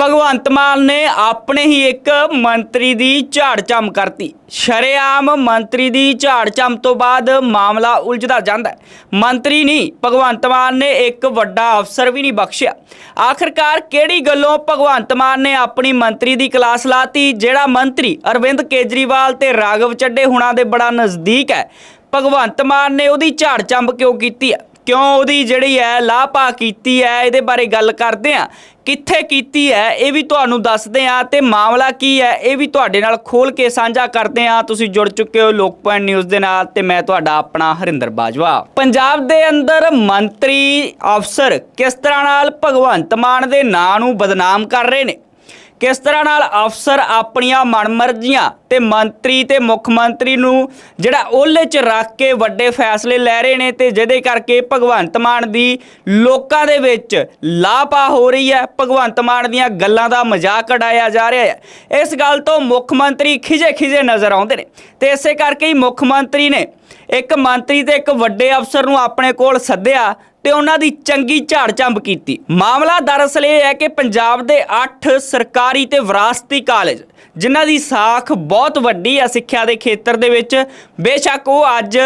ਭਗਵੰਤ ਮਾਨ ਨੇ ਆਪਣੇ ਹੀ ਇੱਕ ਮੰਤਰੀ ਦੀ ਝਾੜ ਚੰਮ ਕਰਤੀ। ਸ਼ਰੇਆਮ ਮੰਤਰੀ ਦੀ ਝਾੜ ਚੰਮ ਤੋਂ ਬਾਅਦ ਮਾਮਲਾ ਉਲਝਦਾ ਜਾਂਦਾ ਮੰਤਰੀ ਨਹੀਂ, ਭਗਵੰਤ ਮਾਨ ਨੇ ਇੱਕ ਵੱਡਾ ਅਫਸਰ ਵੀ ਨਹੀਂ ਬਖਸ਼ਿਆ। ਆਖਰਕਾਰ ਕਿਹੜੀ ਗੱਲੋਂ ਭਗਵੰਤ ਮਾਨ ਨੇ ਆਪਣੀ ਮੰਤਰੀ ਦੀ ਕਲਾਸ ਲਾਤੀ, ਜਿਹੜਾ ਮੰਤਰੀ ਅਰਵਿੰਦ ਕੇਜਰੀਵਾਲ ਤੇ ਰਾਘਵ ਚੱਡੇ ਹੁਣਾਂ ਦੇ ਬੜਾ ਨਜ਼ਦੀਕ ਹੈ? ਭਗਵੰਤ ਮਾਨ ਨੇ ਉਹਦੀ ਝਾੜ ਚੰਬ ਕਿਉਂ ਕੀਤੀ ਹੈ? ਕਿਉਂ ਉਹਦੀ ਜਿਹੜੀ ਹੈ ਲਾਪਾ ਕੀਤੀ ਹੈ, ਇਹਦੇ ਬਾਰੇ ਗੱਲ ਕਰਦੇ ਆ ਕਿੱਥੇ ਕੀਤੀ ਹੈ, ਇਹ ਵੀ ਤੁਹਾਨੂੰ ਦੱਸਦੇ ਆ ਤੇ ਮਾਮਲਾ ਕੀ ਹੈ, ਇਹ ਵੀ ਤੁਹਾਡੇ ਨਾਲ ਖੋਲ ਕੇ ਸਾਂਝਾ ਕਰਦੇ ਆ ਤੁਸੀਂ ਜੁੜ ਚੁੱਕੇ ਹੋ ਲੋਕ ਪੁਆਇੰਟ ਨਿਊਜ਼ ਦੇ ਨਾਲ ਤੇ ਮੈਂ ਤੁਹਾਡਾ ਆਪਣਾ ਹਰਿੰਦਰ ਬਾਜਵਾ। ਪੰਜਾਬ ਦੇ ਅੰਦਰ ਮੰਤਰੀ ਅਫਸਰ ਕਿਸ ਤਰ੍ਹਾਂ ਨਾਲ ਭਗਵੰਤ ਮਾਨ ਦੇ ਨਾਂ ਨੂੰ ਬਦਨਾਮ ਕਰ ਰਹੇ ਨੇ? ਕਿਸ ਤਰ੍ਹਾਂ ਨਾਲ ਅਫਸਰ ਆਪਣੀਆਂ ਮਨਮਰਜ਼ੀਆਂ ਤੇ ਮੰਤਰੀ ਤੇ ਮੁੱਖ ਮੰਤਰੀ ਨੂੰ ਜਿਹੜਾ ਉਹਲੇ 'ਚ ਰੱਖ ਕੇ ਵੱਡੇ ਫੈਸਲੇ ਲੈ ਰਹੇ ਨੇ ਤੇ ਜਿਹਦੇ ਕਰਕੇ ਭਗਵੰਤ ਮਾਨ ਦੀ ਲੋਕਾਂ ਦੇ ਵਿੱਚ ਲਾਪਾ ਹੋ ਰਹੀ ਹੈ, ਭਗਵੰਤ ਮਾਨ ਦੀਆਂ ਗੱਲਾਂ ਦਾ ਮਜ਼ਾਕ ਉਡਾਇਆ ਜਾ ਰਿਹਾ ਹੈ। ਇਸ ਗੱਲ ਤੋਂ ਮੁੱਖ ਮੰਤਰੀ ਖਿਜੇ ਖਿਜੇ ਨਜ਼ਰ ਆਉਂਦੇ ਨੇ ਤੇ ਇਸੇ ਕਰਕੇ ਹੀ ਮੁੱਖ ਮੰਤਰੀ ਨੇ ਇੱਕ ਮੰਤਰੀ ਤੇ ਇੱਕ ਵੱਡੇ ਅਫਸਰ ਨੂੰ ਆਪਣੇ ਕੋਲ ਸੱਦਿਆ ਤੇ ਉਹਨਾਂ ਦੀ ਚੰਗੀ ਝਾੜ ਝੰਬ ਕੀਤੀ। ਮਾਮਲਾ ਦਰਅਸਲ ਇਹ ਹੈ ਕਿ ਪੰਜਾਬ ਦੇ 8 ਸਰਕਾਰੀ ਤੇ ਵਿਰਾਸਤੀ ਕਾਲਜ, ਜਿਨ੍ਹਾਂ ਦੀ ਸਾਖ ਬਹੁਤ ਵੱਡੀ ਹੈ ਸਿੱਖਿਆ ਦੇ ਖੇਤਰ ਦੇ ਵਿੱਚ, ਬੇਸ਼ੱਕ ਉਹ ਅੱਜ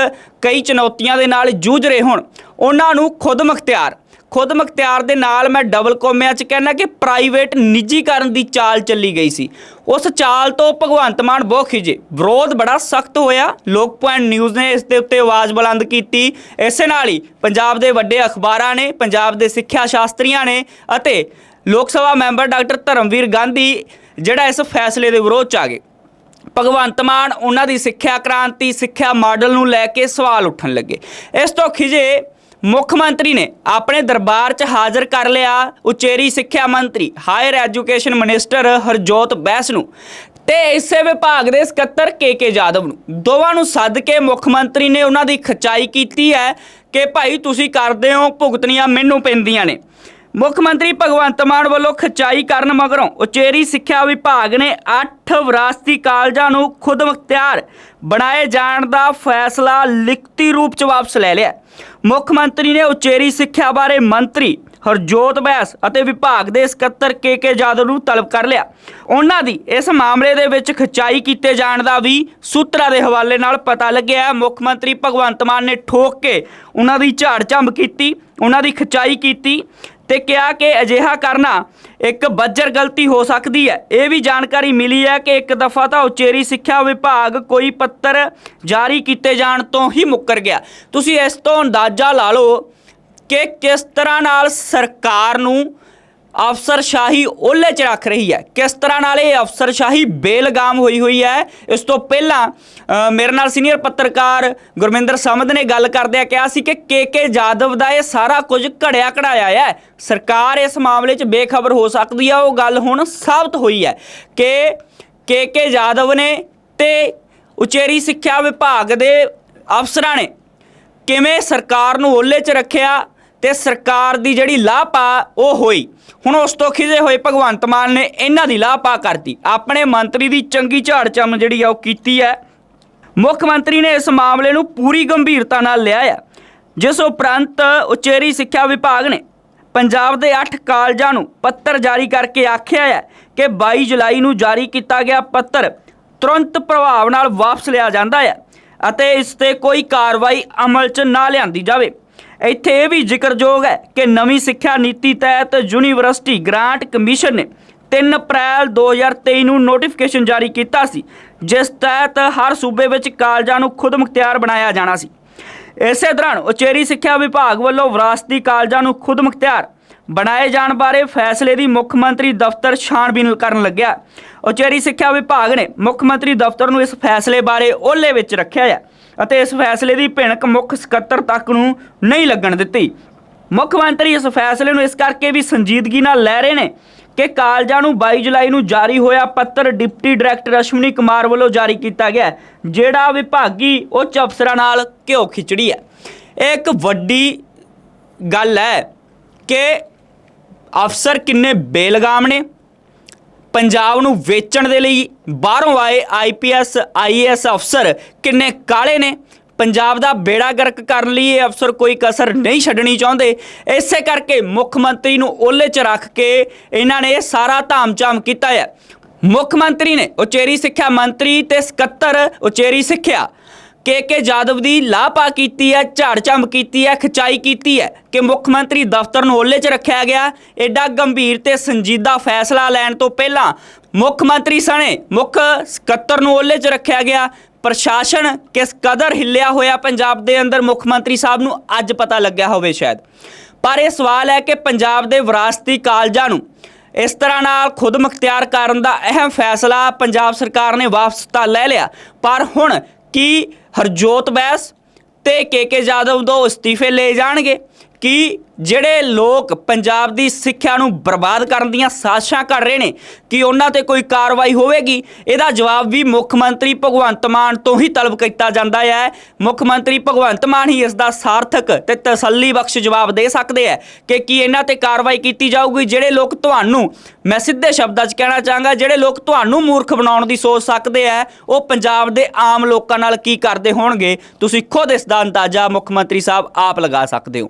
ਕਈ ਚੁਣੌਤੀਆਂ ਦੇ ਨਾਲ ਜੂਝ ਰਹੇ ਹੋਣ। ਉਹਨਾਂ ਨੂੰ ਖੁਦ ਮੁਖਤਿਆਰ ਖੁਦ ਮੁਖਤਿਆਰ ਦੇ ਨਾਲ ਮੈਂ ਡਬਲ ਕੋਮਿਆਂ 'ਚ ਕਹਿਣਾ ਕਿ ਪ੍ਰਾਈਵੇਟ ਨਿੱਜੀਕਰਨ ਦੀ ਚਾਲ ਚੱਲੀ ਗਈ ਸੀ। ਉਸ ਚਾਲ ਤੋਂ ਭਗਵੰਤ ਮਾਨ ਬਹੁਤ ਖਿਜੇ ਵਿਰੋਧ ਬੜਾ ਸਖਤ ਹੋਇਆ। ਲੋਕ ਪੁਆਇੰਟ ਨਿਊਜ਼ ਨੇ ਇਸ ਦੇ ਉੱਤੇ ਆਵਾਜ਼ ਬੁਲੰਦ ਕੀਤੀ। ਇਸੇ ਨਾਲ ਹੀ ਪੰਜਾਬ ਦੇ ਵੱਡੇ ਅਖਬਾਰਾਂ ਨੇ, ਪੰਜਾਬ ਦੇ ਸਿੱਖਿਆ ਸ਼ਾਸਤਰੀਆਂ ਨੇ ਅਤੇ ਲੋਕ ਸਭਾ ਮੈਂਬਰ ਡਾਕਟਰ ਧਰਮਵੀਰ ਗਾਂਧੀ ਜਿਹੜਾ ਇਸ ਫੈਸਲੇ ਦੇ ਵਿਰੋਧ 'ਚ ਆ ਗਏ। ਭਗਵੰਤ ਮਾਨ ਉਹਨਾਂ ਦੀ ਸਿੱਖਿਆ ਕ੍ਰਾਂਤੀ, ਸਿੱਖਿਆ ਮਾਡਲ ਨੂੰ ਲੈ ਕੇ ਸਵਾਲ ਉੱਠਣ ਲੱਗੇ। ਇਸ ਤੋਂ ਖਿਜੇ ਮੁੱਖ ਮੰਤਰੀ ਨੇ ਆਪਣੇ ਦਰਬਾਰ 'ਚ ਹਾਜ਼ਰ ਕਰ ਲਿਆ ਉਚੇਰੀ ਸਿੱਖਿਆ ਮੰਤਰੀ, higher education minister Harjot Bains ਨੂੰ ਤੇ ਇਸੇ ਵਿਭਾਗ ਦੇ ਸਕੱਤਰ ਕੇ ਕੇ ਜਾਦਵ ਨੂੰ। ਦੋਵਾਂ ਨੂੰ ਸੱਦ ਕੇ ਮੁੱਖ ਮੰਤਰੀ ਨੇ ਉਹਨਾਂ ਦੀ ਖਚਾਈ ਕੀਤੀ ਹੈ ਕਿ ਭਾਈ ਤੁਸੀਂ ਕਰਦੇ ਹੋ ਭੁਗਤਣੀਆਂ ਮੈਨੂੰ ਪੈਂਦੀਆਂ ਨੇ। ਮੁੱਖ ਮੰਤਰੀ ਭਗਵੰਤ ਮਾਨ ਵੱਲੋਂ ਖਚਾਈ ਕਰਨ ਮਗਰੋਂ ਉਚੇਰੀ ਸਿੱਖਿਆ ਵਿਭਾਗ ਨੇ 8 ਵਿਰਾਸਤੀ ਕਾਲਜਾਂ ਨੂੰ ਖੁਦ ਮੁਖਤਿਆਰ ਬਣਾਏ ਜਾਣ ਦਾ ਫੈਸਲਾ ਲਿਖਤੀ ਰੂਪ ਚ ਵਾਪਸ ਲੈ ਲਿਆ। ਮੁੱਖ ਮੰਤਰੀ ਨੇ ਉਚੇਰੀ ਸਿੱਖਿਆ ਬਾਰੇ ਮੰਤਰੀ ਹਰਜੋਤ ਬੈਸ ਅਤੇ ਵਿਭਾਗ ਦੇ ਸਕੱਤਰ ਕੇ ਕੇ ਜਾਦਵ ਨੂੰ ਤਲਬ ਕਰ ਲਿਆ। ਉਹਨਾਂ ਦੀ ਇਸ ਮਾਮਲੇ ਦੇ ਵਿੱਚ ਖਚਾਈ ਕੀਤੇ ਜਾਣ ਦਾ ਵੀ ਸੂਤਰਾਂ ਦੇ ਹਵਾਲੇ ਨਾਲ ਪਤਾ ਲੱਗਿਆ। ਮੁੱਖ ਮੰਤਰੀ ਭਗਵੰਤ ਮਾਨ ਨੇ ਠੋਕ ਕੇ ਉਹਨਾਂ ਦੀ ਝਾੜ ਝੰਬ ਕੀਤੀ, ਉਹਨਾਂ ਦੀ ਖਚਾਈ ਕੀਤੀ। ਤੇ ਕਿਹਾ ਕਿ ਅਜਿਹਾ ਕਰਨਾ ਇੱਕ ਬੱਜਰ ਗਲਤੀ ਹੋ ਸਕਦੀ ਹੈ। ਇਹ ਵੀ ਜਾਣਕਾਰੀ ਮਿਲੀ ਹੈ ਕਿ ਇੱਕ ਦਫਾ ਤਾਂ ਉਚੇਰੀ ਸਿੱਖਿਆ ਵਿਭਾਗ ਕੋਈ ਪੱਤਰ ਜਾਰੀ ਕੀਤੇ ਜਾਣ ਤੋਂ ਹੀ ਮੁੱਕਰ ਗਿਆ। ਤੁਸੀਂ ਇਸ ਤੋਂ ਅੰਦਾਜ਼ਾ ਲਾ ਲਓ ਕਿ ਕਿਸ ਤਰ੍ਹਾਂ ਨਾਲ ਸਰਕਾਰ ਨੂੰ ਅਫਸਰਸ਼ਾਹੀ ਉਹਲੇ 'ਚ ਰੱਖ ਰਹੀ ਹੈ। ਕਿਸ ਤਰ੍ਹਾਂ ਨਾਲ ਇਹ ਅਫਸਰਸ਼ਾਹੀ ਬੇਲਗਾਮ ਹੋਈ ਹੋਈ ਹੈ? ਇਸ ਤੋਂ ਪਹਿਲਾਂ ਮੇਰੇ ਨਾਲ ਸੀਨੀਅਰ ਪੱਤਰਕਾਰ ਗੁਰਮਿੰਦਰ ਸਮਦ ਨੇ ਗੱਲ ਕਰਦਿਆਂ ਕਿਹਾ ਸੀ ਕਿ ਕੇ ਕੇ ਜਾਦਵ ਦਾ ਇਹ ਸਾਰਾ ਕੁਝ ਘੜਿਆ ਘੜਾਇਆ ਹੈ। ਸਰਕਾਰ ਇਸ ਮਾਮਲੇ 'ਚ ਬੇਖਬਰ ਹੋ ਸਕਦੀ ਹੈ। ਉਹ ਗੱਲ ਹੁਣ ਸਾਬਤ ਹੋਈ ਹੈ ਕਿ ਕੇ ਕੇ ਜਾਦਵ ਨੇ ਤੇ ਉਚੇਰੀ ਸਿੱਖਿਆ ਵਿਭਾਗ ਦੇ ਅਫਸਰਾਂ ਨੇ ਕਿਵੇਂ ਸਰਕਾਰ ਨੂੰ ਓਲੇ 'ਚ ਰੱਖਿਆ ਤੇ ਸਰਕਾਰ ਦੀ ਜਿਹੜੀ ਲਾਪਾ ਉਹ ਹੋਈ। ਹੁਣ ਉਸ ਤੋਂ ਖਿਜੇ ਹੋਏ ਭਗਵੰਤ ਮਾਨ ਨੇ ਇਹਨਾਂ ਦੀ ਲਾਪਾ ਕਰਤੀ। ਆਪਣੇ ਮੰਤਰੀ ਦੀ ਚੰਗੀ ਝਾੜ ਚੰਮ ਜਿਹੜੀ ਆ ਉਹ ਕੀਤੀ ਹੈ। ਮੁੱਖ ਮੰਤਰੀ ਨੇ ਇਸ ਮਾਮਲੇ ਨੂੰ ਪੂਰੀ ਗੰਭੀਰਤਾ ਨਾਲ ਲਿਆ ਹੈ ਜਿਸ ਉਪਰੰਤ ਉਚੇਰੀ ਸਿੱਖਿਆ ਵਿਭਾਗ ਨੇ ਪੰਜਾਬ ਦੇ 8 ਕਾਲਜਾਂ ਨੂੰ ਪੱਤਰ ਜਾਰੀ ਕਰਕੇ ਆਖਿਆ ਹੈ ਕਿ 22 ਜੁਲਾਈ ਨੂੰ ਜਾਰੀ ਕੀਤਾ ਗਿਆ ਪੱਤਰ ਤੁਰੰਤ ਪ੍ਰਭਾਵ ਨਾਲ ਵਾਪਸ ਲਿਆ ਜਾਂਦਾ ਹੈ ਅਤੇ ਇਸ ਤੇ ਕੋਈ ਕਾਰਵਾਈ ਅਮਲ 'ਚ ਨਾ ਲਿਆਂਦੀ ਜਾਵੇ। ਇੱਥੇ ਇਹ ਵੀ ਜ਼ਿਕਰਯੋਗ ਹੈ ਕਿ ਨਵੀਂ ਸਿੱਖਿਆ ਨੀਤੀ ਤਹਿਤ ਯੂਨੀਵਰਸਿਟੀ ਗ੍ਰਾਂਟ ਕਮਿਸ਼ਨ ਨੇ 3 ਅਪ੍ਰੈਲ 2023 ਨੂੰ ਨੋਟੀਫਿਕੇਸ਼ਨ ਜਾਰੀ ਕੀਤਾ ਸੀ, ਜਿਸ ਤਹਿਤ ਹਰ ਸੂਬੇ ਵਿੱਚ ਕਾਲਜਾਂ ਨੂੰ ਖੁਦ ਮੁਖਤਿਆਰ ਬਣਾਇਆ ਜਾਣਾ ਸੀ। ਇਸੇ ਦੌਰਾਨ ਉਚੇਰੀ ਸਿੱਖਿਆ ਵਿਭਾਗ ਵੱਲੋਂ ਵਿਰਾਸਤੀ ਕਾਲਜਾਂ ਨੂੰ ਖੁਦ ਮੁਖਤਿਆਰ ਬਣਾਏ ਜਾਣ ਬਾਰੇ ਫੈਸਲੇ ਦੀ ਮੁੱਖ ਮੰਤਰੀ ਦਫ਼ਤਰ ਛਾਣਬੀਨ ਕਰਨ ਲੱਗਿਆ। ਉਚੇਰੀ ਸਿੱਖਿਆ ਵਿਭਾਗ ਨੇ ਮੁੱਖ ਮੰਤਰੀ ਦਫ਼ਤਰ ਨੂੰ ਇਸ ਫੈਸਲੇ ਬਾਰੇ ਓਲੇ ਵਿੱਚ ਰੱਖਿਆ ਹੈ। ਅਤੇ ਇਸ ਫੈਸਲੇ ਦੀ ਭਿਣਕ ਮੁੱਖ ਸਕੱਤਰ ਤੱਕ ਨੂੰ ਨਹੀਂ ਲੱਗਣ ਦਿੱਤੀ। ਮੁੱਖ ਮੰਤਰੀ ਇਸ ਫੈਸਲੇ ਨੂੰ ਇਸ ਕਰਕੇ ਵੀ ਸੰਜੀਦਗੀ ਨਾਲ ਲੈ ਰਹੇ ਨੇ ਕਿ ਕਾਲਜਾਂ ਨੂੰ 22 ਜੁਲਾਈ ਨੂੰ ਜਾਰੀ ਹੋਇਆ ਪੱਤਰ ਡਿਪਟੀ ਡਾਇਰੈਕਟਰ ਅਸ਼ਵਨੀ ਕੁਮਾਰ ਵੱਲੋਂ ਜਾਰੀ ਕੀਤਾ ਗਿਆ ਜਿਹੜਾ ਵਿਭਾਗੀ ਉੱਚ ਅਫਸਰਾਂ ਨਾਲ ਘਿਓ ਖਿਚੜੀ ਹੈ। ਇਹ ਇੱਕ ਵੱਡੀ ਗੱਲ ਹੈ ਕਿ ਅਫਸਰ ਕਿੰਨੇ ਬੇਲਗਾਮ ਨੇ ਪੰਜਾਬ ਨੂੰ ਵੇਚਣ ਦੇ ਲਈ ਬਾਹਰੋਂ ਆਏ ਆਈਪੀਐਸ ਆਈਏਐਸ ਅਫਸਰ ਕਿੰਨੇ ਕਾਲੇ ਨੇ? ਪੰਜਾਬ ਦਾ ਬੇੜਾ ਗਰਕ ਕਰਨ ਲਈ ਇਹ ਅਫਸਰ ਕੋਈ ਕਸਰ ਨਹੀਂ ਛੱਡਣੀ ਚਾਹੁੰਦੇ। ਇਸੇ ਕਰਕੇ ਮੁੱਖ ਮੰਤਰੀ ਨੂੰ ਓਲੇ 'ਚ ਰੱਖ ਕੇ ਇਹਨਾਂ ਨੇ ਸਾਰਾ ਧਾਮ-ਝਾਮ ਕੀਤਾ ਹੈ। ਮੁੱਖ ਮੰਤਰੀ ਨੇ ਉਚੇਰੀ ਸਿੱਖਿਆ ਮੰਤਰੀ ਤੇ ਸਕੱਤਰ ਉਚੇਰੀ ਸਿੱਖਿਆ। ਕੇ ਕੇ ਜਾਦਵ ਦੀ ਲਾਪਾ ਕੀਤੀ ਹੈ ਝਾੜ-ਝੰਮ ਕੀਤੀ ਹੈ, ਖਿਚਾਈ ਕੀਤੀ ਹੈ ਕਿ ਮੁੱਖ ਮੰਤਰੀ ਦਫ਼ਤਰ ਨੂੰ ਓਲੇ 'ਚ ਰੱਖਿਆ ਗਿਆ। ਐਡਾ ਗੰਭੀਰ ਤੇ ਸੰਜੀਦਾ ਫੈਸਲਾ ਲੈਣ ਤੋਂ ਪਹਿਲਾਂ ਮੁੱਖ ਮੰਤਰੀ ਸਣੇ ਮੁੱਖ ਸਕੱਤਰ ਨੂੰ ਓਲੇ 'ਚ ਰੱਖਿਆ ਗਿਆ। ਪ੍ਰਸ਼ਾਸਨ ਕਿਸ ਕਦਰ ਹਿੱਲਿਆ ਹੋਇਆ ਪੰਜਾਬ ਦੇ ਅੰਦਰ ਮੁੱਖ ਮੰਤਰੀ ਸਾਹਿਬ ਨੂੰ ਅੱਜ ਪਤਾ ਲੱਗਿਆ ਹੋਵੇ ਸ਼ਾਇਦ। ਪਰ ਇਹ ਸਵਾਲ ਹੈ ਕਿ ਪੰਜਾਬ ਦੇ ਵਿਰਾਸਤੀ ਕਾਲਜਾਂ ਨੂੰ ਇਸ ਤਰ੍ਹਾਂ ਨਾਲ ਖੁਦ ਮੁਖਤਿਆਰ ਕਰਨ ਦਾ ਅਹਿਮ ਫੈਸਲਾ ਪੰਜਾਬ ਸਰਕਾਰ ਨੇ ਵਾਪਸ ਤਾਂ ਲੈ ਲਿਆ, ਪਰ ਹੁਣ ਕੀ ਹਰਜੋਤ ਬੈਸ ਤੇ ਕੇ ਜਾਦਵ ਤੋਂ ਅਸਤੀਫੇ ਲੈ ਜਾਣਗੇ? ਕਿ ਜਿਹੜੇ ਲੋਕ ਪੰਜਾਬ ਦੀ ਸਿੱਖਿਆ ਨੂੰ ਬਰਬਾਦ ਕਰਨ ਦੀਆਂ ਸਾਜ਼ਿਸ਼ਾਂ ਕਰ ਰਹੇ ਨੇ, ਕਿ ਉਹਨਾਂ ਤੇ ਕੋਈ ਕਾਰਵਾਈ ਹੋਵੇਗੀ? ਇਹਦਾ ਜਵਾਬ ਵੀ ਮੁੱਖ ਮੰਤਰੀ ਭਗਵੰਤ ਮਾਨ ਤੋਂ ਹੀ ਤਲਬ ਕੀਤਾ ਜਾਂਦਾ ਹੈ। ਮੁੱਖ ਮੰਤਰੀ ਭਗਵੰਤ ਮਾਨ ਹੀ ਇਸ ਦਾ ਸਾਰਥਕ ਤੇ ਤਸੱਲੀ ਬਖਸ਼ ਜਵਾਬ ਦੇ ਸਕਦੇ ਹੈ ਕਿ ਕੀ ਇਹਨਾਂ ਤੇ ਕਾਰਵਾਈ ਕੀਤੀ ਜਾਊਗੀ? ਜਿਹੜੇ ਲੋਕ ਤੁਹਾਨੂੰ, ਮੈਂ ਸਿੱਧੇ ਸ਼ਬਦਾਂ 'ਚ ਕਹਿਣਾ ਚਾਹਾਂਗਾ, ਜਿਹੜੇ ਲੋਕ ਤੁਹਾਨੂੰ ਮੂਰਖ ਬਣਾਉਣ ਦੀ ਸੋਚ ਸਕਦੇ ਆ ਉਹ ਪੰਜਾਬ ਦੇ ਆਮ ਲੋਕਾਂ ਨਾਲ ਕੀ ਕਰਦੇ ਹੋਣਗੇ? ਤੁਸੀਂ ਖੁਦ ਇਸ ਦਾ ਅੰਦਾਜ਼ਾ ਮੁੱਖ ਮੰਤਰੀ ਸਾਹਿਬ ਆਪ ਲਗਾ ਸਕਦੇ ਹੋ।